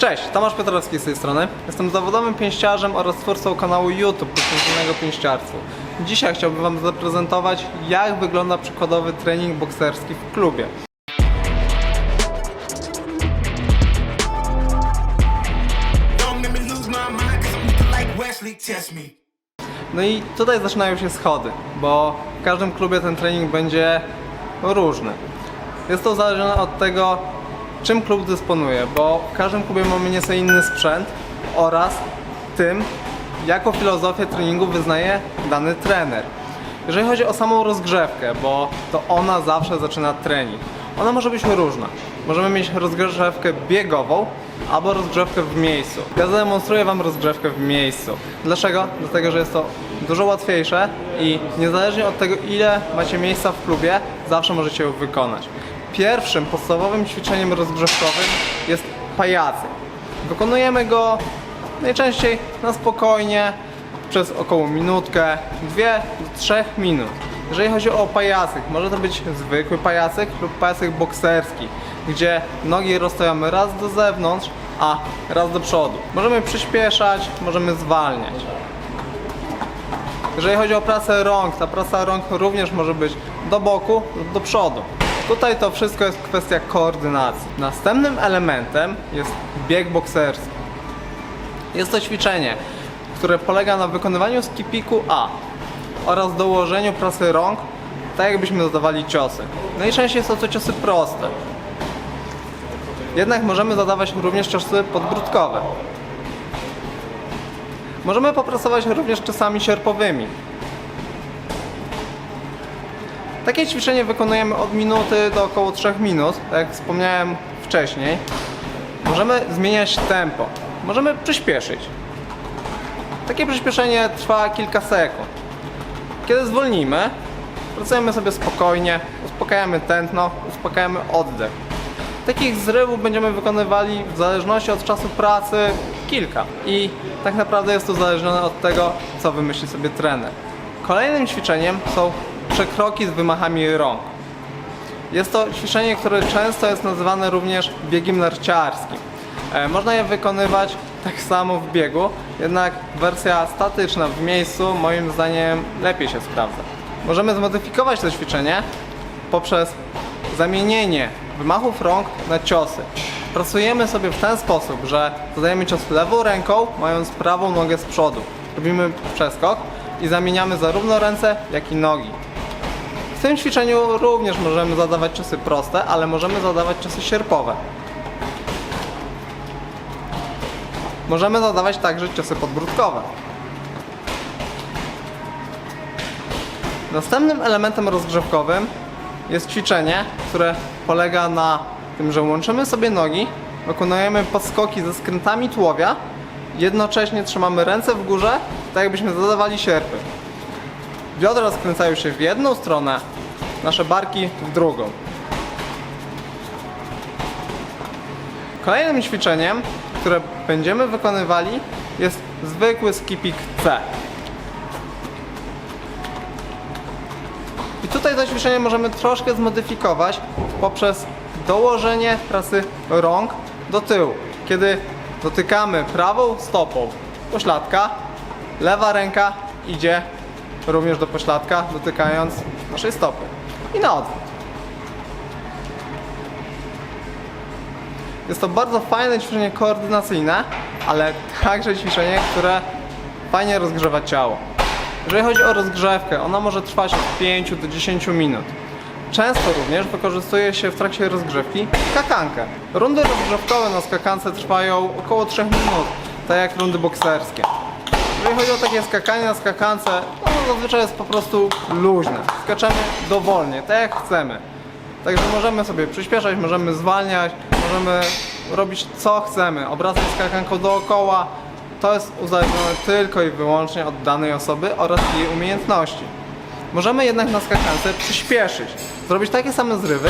Cześć, Tomasz Piotrowski z tej strony. Jestem zawodowym pięściarzem oraz twórcą kanału YouTube poświęconego pięściarstwu. Dzisiaj chciałbym Wam zaprezentować, jak wygląda przykładowy trening bokserski w klubie. No i tutaj zaczynają się schody, bo w każdym klubie ten trening będzie różny. Jest to uzależnione od tego, czym klub dysponuje, bo w każdym klubie mamy nieco inny sprzęt oraz tym, jaką filozofię treningu wyznaje dany trener. Jeżeli chodzi o samą rozgrzewkę, bo to ona zawsze zaczyna trening. Ona może być różna. Możemy mieć rozgrzewkę biegową albo rozgrzewkę w miejscu. Ja zademonstruję Wam rozgrzewkę w miejscu. Dlaczego? Dlatego, że jest to dużo łatwiejsze i niezależnie od tego, ile macie miejsca w klubie, zawsze możecie ją wykonać. Pierwszym podstawowym ćwiczeniem rozgrzewkowym jest pajacy. Wykonujemy go najczęściej na spokojnie, przez około minutkę, dwie do trzech minut. Jeżeli chodzi o pajacyk, może to być zwykły pajacyk lub pajacyk bokserski, gdzie nogi rozstawiamy raz do zewnątrz, a raz do przodu. Możemy przyspieszać, możemy zwalniać. Jeżeli chodzi o pracę rąk, ta praca rąk również może być do boku lub do przodu. Tutaj to wszystko jest kwestia koordynacji. Następnym elementem jest bieg bokserski. Jest to ćwiczenie, które polega na wykonywaniu skipiku A oraz dołożeniu pracy rąk, tak jakbyśmy zadawali ciosy. Najczęściej są to ciosy proste. Jednak możemy zadawać również ciosy podbródkowe. Możemy popracować również czasami sierpowymi. Takie ćwiczenie wykonujemy od minuty do około 3 minut, tak jak wspomniałem wcześniej. Możemy zmieniać tempo, możemy przyspieszyć. Takie przyspieszenie trwa kilka sekund. Kiedy zwolnimy, pracujemy sobie spokojnie, uspokajamy tętno, uspokajamy oddech. Takich zrywów będziemy wykonywali w zależności od czasu pracy kilka. I tak naprawdę jest to uzależnione od tego, co wymyśli sobie trener. Kolejnym ćwiczeniem są przekroki z wymachami rąk. Jest to ćwiczenie, które często jest nazywane również biegiem narciarskim. E, Można je wykonywać tak samo w biegu, jednak wersja statyczna w miejscu moim zdaniem lepiej się sprawdza. Możemy zmodyfikować to ćwiczenie poprzez zamienienie wymachów rąk na ciosy. Pracujemy sobie w ten sposób, że zadajemy cios lewą ręką, mając prawą nogę z przodu. Robimy przeskok i zamieniamy zarówno ręce, jak i nogi. W tym ćwiczeniu również możemy zadawać ciosy proste, ale możemy zadawać ciosy sierpowe. Możemy zadawać także ciosy podbródkowe. Następnym elementem rozgrzewkowym jest ćwiczenie, które polega na tym, że łączymy sobie nogi, wykonujemy podskoki ze skrętami tułowia, jednocześnie trzymamy ręce w górze, tak jakbyśmy zadawali sierpy. Biodra skręcają się w jedną stronę, nasze barki w drugą. Kolejnym ćwiczeniem, które będziemy wykonywali jest zwykły skipik C. I tutaj to ćwiczenie możemy troszkę zmodyfikować poprzez dołożenie pracy rąk do tyłu. Kiedy dotykamy prawą stopą pośladka, lewa ręka idzie również do pośladka, dotykając naszej stopy. I na odwrót. Jest to bardzo fajne ćwiczenie koordynacyjne, ale także ćwiczenie, które fajnie rozgrzewa ciało. Jeżeli chodzi o rozgrzewkę, ona może trwać od 5 do 10 minut. Często również wykorzystuje się w trakcie rozgrzewki skakankę. Rundy rozgrzewkowe na skakance trwają około 3 minut, tak jak rundy bokserskie. Jeżeli chodzi o takie skakanie na skakance, ono zazwyczaj jest po prostu luźne. Skaczemy dowolnie, tak jak chcemy. Także możemy sobie przyspieszać, możemy zwalniać, możemy robić co chcemy, obracać skakanką dookoła. To jest uzależnione tylko i wyłącznie od danej osoby oraz jej umiejętności. Możemy jednak na skakance przyspieszyć, zrobić takie same zrywy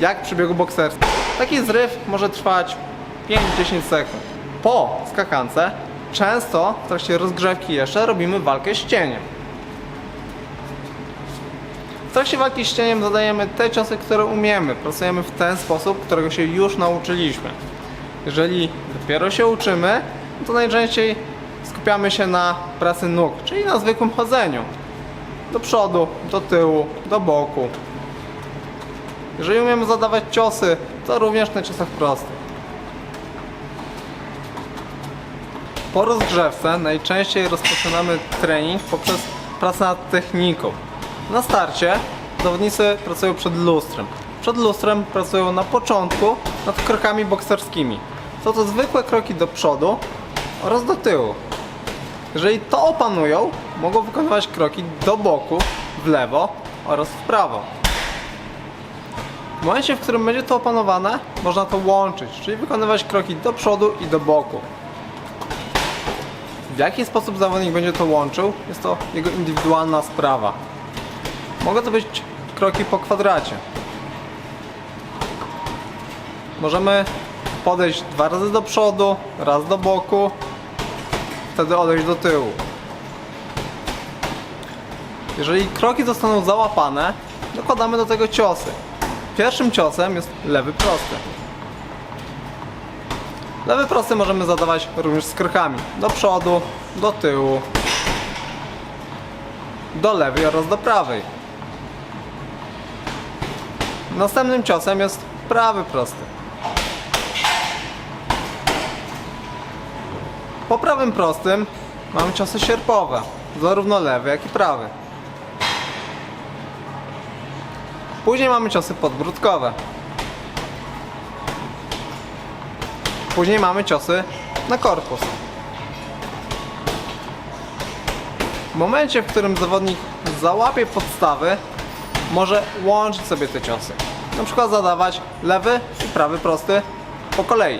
jak przy biegu bokserskim. Taki zryw może trwać 5-10 sekund. Po skakance często w trakcie rozgrzewki jeszcze robimy walkę z cieniem. W trakcie walki z cieniem zadajemy te ciosy, które umiemy. Pracujemy w ten sposób, którego się już nauczyliśmy. Jeżeli dopiero się uczymy, to najczęściej skupiamy się na pracy nóg, czyli na zwykłym chodzeniu. Do przodu, do tyłu, do boku. Jeżeli umiemy zadawać ciosy, to również na ciosach prostych. Po rozgrzewce najczęściej rozpoczynamy trening poprzez pracę nad techniką. Na starcie zawodnicy pracują przed lustrem. Przed lustrem pracują na początku nad krokami bokserskimi. Są to zwykłe kroki do przodu oraz do tyłu. Jeżeli to opanują, mogą wykonywać kroki do boku, w lewo oraz w prawo. W momencie, w którym będzie to opanowane, można to łączyć, czyli wykonywać kroki do przodu i do boku. W jaki sposób zawodnik będzie to łączył, jest to jego indywidualna sprawa. Mogą to być kroki po kwadracie. Możemy podejść dwa razy do przodu, raz do boku, wtedy odejść do tyłu. Jeżeli kroki zostaną załapane, dokładamy do tego ciosy. Pierwszym ciosem jest lewy prosty. Lewy prosty możemy zadawać również z krokami. Do przodu, do tyłu, do lewej oraz do prawej. Następnym ciosem jest prawy prosty. Po prawym prostym mamy ciosy sierpowe, zarówno lewy jak i prawy. Później mamy ciosy podbródkowe. Później mamy ciosy na korpus. W momencie, w którym zawodnik załapie podstawy, może łączyć sobie te ciosy. Na przykład zadawać lewy i prawy prosty po kolei.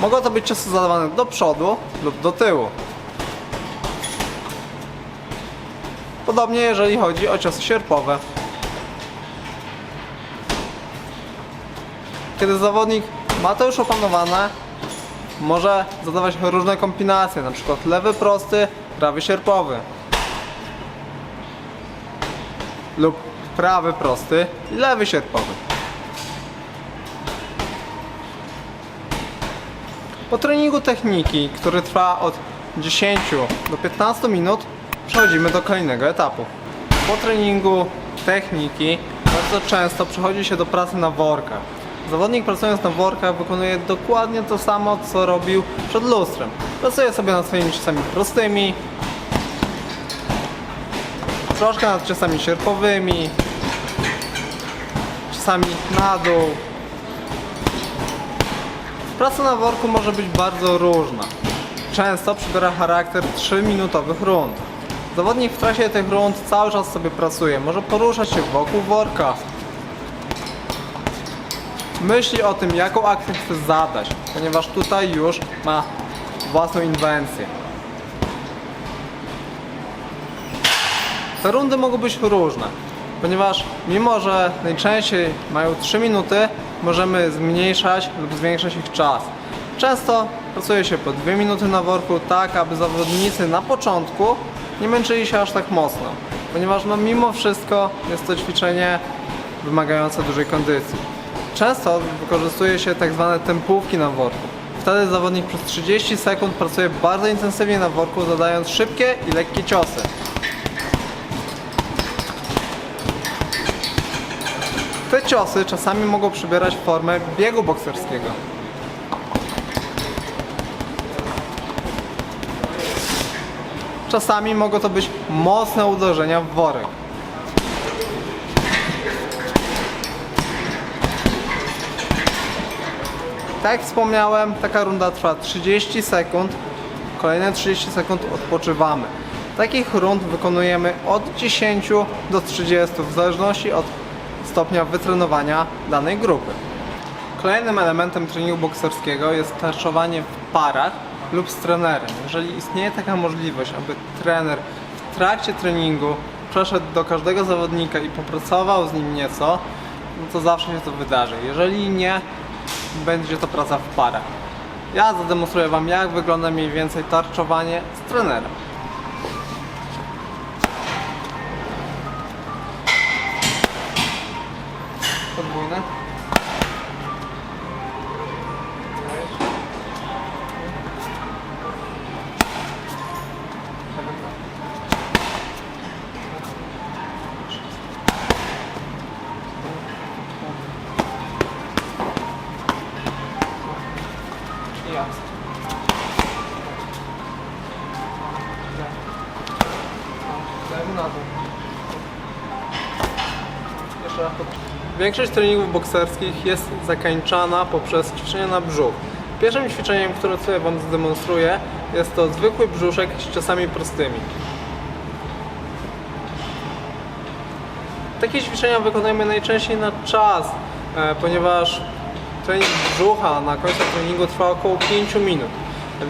Mogą to być ciosy zadawane do przodu lub do tyłu. Podobnie jeżeli chodzi o ciosy sierpowe. Kiedy zawodnik ma to już opanowane, może zadawać różne kombinacje, na przykład lewy prosty, prawy sierpowy. Lub prawy prosty i lewy sierpowy. Po treningu techniki, który trwa od 10 do 15 minut, przechodzimy do kolejnego etapu. Po treningu techniki bardzo często przechodzi się do pracy na workach. Zawodnik pracując na workach wykonuje dokładnie to samo, co robił przed lustrem. Pracuje sobie nad swoimi ciosami prostymi, troszkę nad ciosami sierpowymi, czasami na dół, Praca na worku może być bardzo różna. Często przybiera charakter 3-minutowych rund. Zawodnik w trakcie tych rund cały czas sobie pracuje, może poruszać się wokół worka. Myśli o tym, jaką akcję chce zadać, ponieważ tutaj już ma własną inwencję. Te rundy mogą być różne, ponieważ mimo, że najczęściej mają 3 minuty, możemy zmniejszać lub zwiększać ich czas. Często pracuje się po 2 minuty na worku, tak aby zawodnicy na początku nie męczyli się aż tak mocno, ponieważ no mimo wszystko jest to ćwiczenie wymagające dużej kondycji. Często wykorzystuje się tak zwane tempówki na worku. Wtedy zawodnik przez 30 sekund pracuje bardzo intensywnie na worku, zadając szybkie i lekkie ciosy. Te ciosy czasami mogą przybierać formę biegu bokserskiego. Czasami mogą to być mocne uderzenia w worek. Tak jak wspomniałem, taka runda trwa 30 sekund. Kolejne 30 sekund odpoczywamy. Takich rund wykonujemy od 10 do 30 w zależności od stopnia wytrenowania danej grupy. Kolejnym elementem treningu bokserskiego jest tarczowanie w parach lub z trenerem. Jeżeli istnieje taka możliwość, aby trener w trakcie treningu przeszedł do każdego zawodnika i popracował z nim nieco, no to zawsze się to wydarzy. Jeżeli nie, będzie to praca w parach. Ja zademonstruję Wam, jak wygląda mniej więcej tarczowanie z trenerem. Podwójne. Na to. Jeszcze raz. Większość treningów bokserskich jest zakańczana poprzez ćwiczenia na brzuch. Pierwszym ćwiczeniem, które sobie Wam zdemonstruję, jest to zwykły brzuszek z ciosami prostymi. Takie ćwiczenia wykonujemy najczęściej na czas, e, ponieważ trening brzucha na końcu treningu trwa około 5 minut,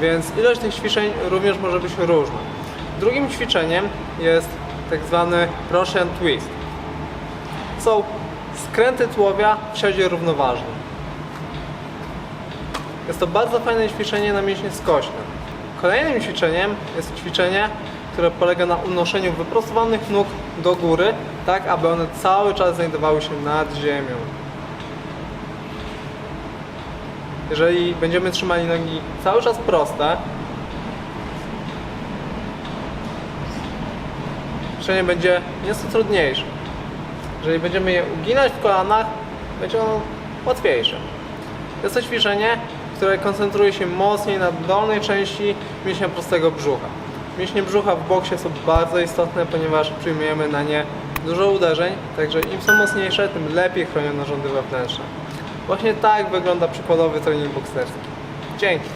więc ilość tych ćwiczeń również może być różna. Drugim ćwiczeniem jest tak zwany Russian Twist. Są skręty tułowia w siadzie. Jest to bardzo fajne ćwiczenie na mięśnie skośne. Kolejnym ćwiczeniem jest ćwiczenie, które polega na unoszeniu wyprostowanych nóg do góry, tak aby one cały czas znajdowały się nad ziemią. Jeżeli będziemy trzymali nogi cały czas proste, ćwiczenie będzie nieco trudniejsze. Jeżeli będziemy je uginać w kolanach, będzie ono łatwiejsze. Jest to ćwiczenie, które koncentruje się mocniej na dolnej części mięśnia prostego brzucha. Mięśnie brzucha w boksie są bardzo istotne, ponieważ przyjmujemy na nie dużo uderzeń, także im są mocniejsze, tym lepiej chronią narządy wewnętrzne. Właśnie tak wygląda przykładowy trening bokserski. Dzięki.